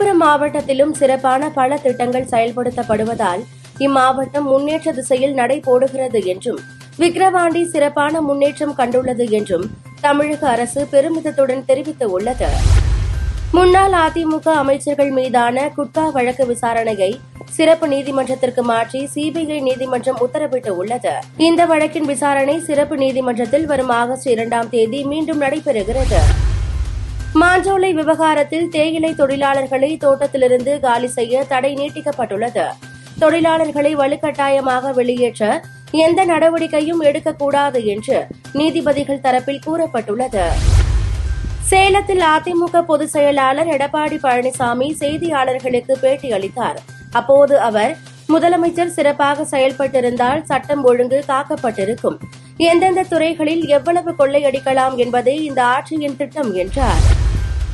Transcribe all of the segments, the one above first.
விழுப்புரம் மாவட்டத்திலும் சிறப்பான பல திட்டங்கள் செயல்படுத்தப்படுவதால் இம்மாவட்டம் முன்னேற்ற திசையில் நடை போடுகிறது என்றும் விக்கிரவாண்டி சிறப்பான முன்னேற்றம் கண்டுள்ளது என்றும் தமிழக அரசு பெருமிதத்துடன் தெரிவித்துள்ளது. முன்னாள் அதிமுக அமைச்சர்கள் மீதான குட்கா வழக்கு விசாரணையை சிறப்பு நீதிமன்றத்திற்கு மாற்றி சிபிஐ நீதிமன்றம் உத்தரவிட்டுள்ளது. இந்த வழக்கின் விசாரணை சிறப்பு நீதிமன்றத்தில் வரும் ஆகஸ்ட் இரண்டாம் தேதி மீண்டும் நடைபெறுகிறது. மாஞ்சோலை விவகாரத்தில் தேயிலை தொழிலாளர்களை தோட்டத்திலிருந்து காலி செய்ய தடை நீட்டிக்கப்பட்டுள்ளது. தொழிலாளர்களை வலுக்கட்டாயமாக வெளியேற்ற எந்த நடவடிக்கையும் எடுக்கக்கூடாது என்று நீதிபதிகள் தரப்பில் கூறப்பட்டுள்ளது. சேலத்தில் அதிமுக பொதுச் செயலாளர் எடப்பாடி பழனிசாமி செய்தியாளர்களுக்கு பேட்டி அளித்தார். அப்போது அவர் முதலமைச்சர் சிறப்பாக செயல்பட்டிருந்தால் சட்டம் ஒழுங்கு காக்கப்பட்டிருக்கும். எந்தெந்த துறைகளில் எவ்வளவு கொள்ளையடிக்கலாம் என்பதே இந்த ஆட்சியின் திட்டம் என்றார்.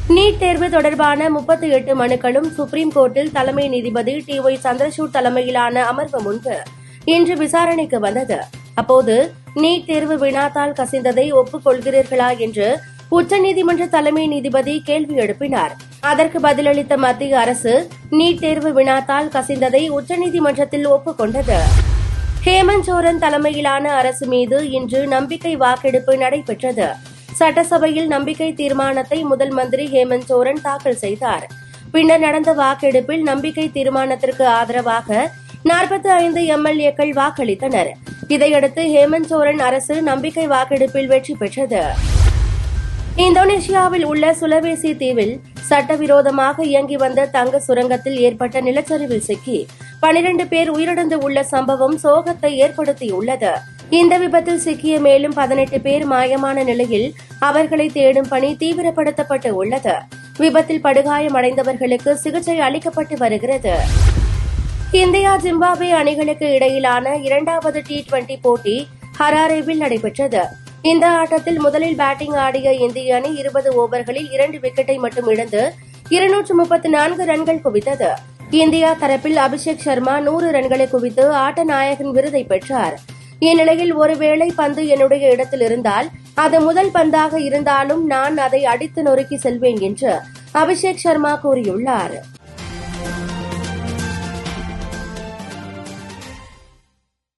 நீட் தேர்வு தொடர்பான முப்பத்தி எட்டு மனுக்களும் சுப்ரீம் கோர்ட்டில் தலைமை நீதிபதி டி ஒய் சந்திரசூட் தலைமையிலான அமர்வு முன்பு இன்று விசாரணைக்கு வந்தது. அப்போது நீட் தேர்வு வினாத்தால் கசிந்ததை ஒப்புக்கொள்கிறீர்களா? என்று உச்சநீதிமன்ற தலைமை நீதிபதி கேள்வி எழுப்பினார். அதற்கு பதிலளித்த மத்திய அரசு நீட் தேர்வு வினாத்தால் கசிந்ததை உச்சநீதிமன்றத்தில் ஒப்புக்கொண்டது. ஹேமந்த் சோரன் தலைமையிலான அரசு மீது இன்று நம்பிக்கை வாக்கெடுப்பு நடைபெற்றது. சட்டசபையில் நம்பிக்கை தீர்மானத்தை முதல் மந்திரி ஹேமந்த் சோரன் தாக்கல் செய்தார். பின்னர் நடந்த வாக்கெடுப்பில் நம்பிக்கை தீர்மானத்திற்கு ஆதரவாக நாற்பத்தி ஐந்து எம்எல்ஏக்கள் வாக்களித்தனர். இதையடுத்து ஹேமந்த் சோரன் அரசு நம்பிக்கை வாக்கெடுப்பில் வெற்றி பெற்றது. இந்தோனேஷியாவில் உள்ள சுலவேசி தீவில் சட்டவிரோதமாக இயங்கி வந்த தங்க சுரங்கத்தில் ஏற்பட்ட நிலச்சரிவில் சிக்கி பனிரண்டு பேர் உயிரிழந்து உள்ள சம்பவம் சோகத்தை ஏற்படுத்தியுள்ளது. இந்த விபத்தில் சிக்கிய மேலும் பதினெட்டு பேர் மாயமான நிலையில் அவர்களை தேடும் பணி தீவிரப்படுத்தப்பட்டு உள்ளது. விபத்தில் படுகாயமடைந்தவர்களுக்கு சிகிச்சை அளிக்கப்பட்டு வருகிறது. இந்தியா ஜிம்பாப்வே அணிகளுக்கு இடையிலான இரண்டாவது டி டுவெண்டி போட்டி ஹராரேவில் நடைபெற்றது. இந்த ஆட்டத்தில் முதலில் பேட்டிங் ஆடிய இந்திய அணி இருபது ஓவர்களில் இரண்டு விக்கெட்டை மட்டும் இழந்து இருநூற்று முப்பத்தி நான்கு ரன்கள் குவித்தது. இந்தியா தரப்பில் அபிஷேக் சர்மா நூறு ரன்களை குவித்து ஆட்ட நாயகன் விருதை பெற்றார். இந்நிலையில் ஒருவேளை பந்து என்னுடைய இடத்தில் இருந்தால் அது முதல் பந்தாக இருந்தாலும் நான் அதை அடித்து நொறுக்கி செல்வேன் என்று அபிஷேக் சர்மா கூறியுள்ளார்.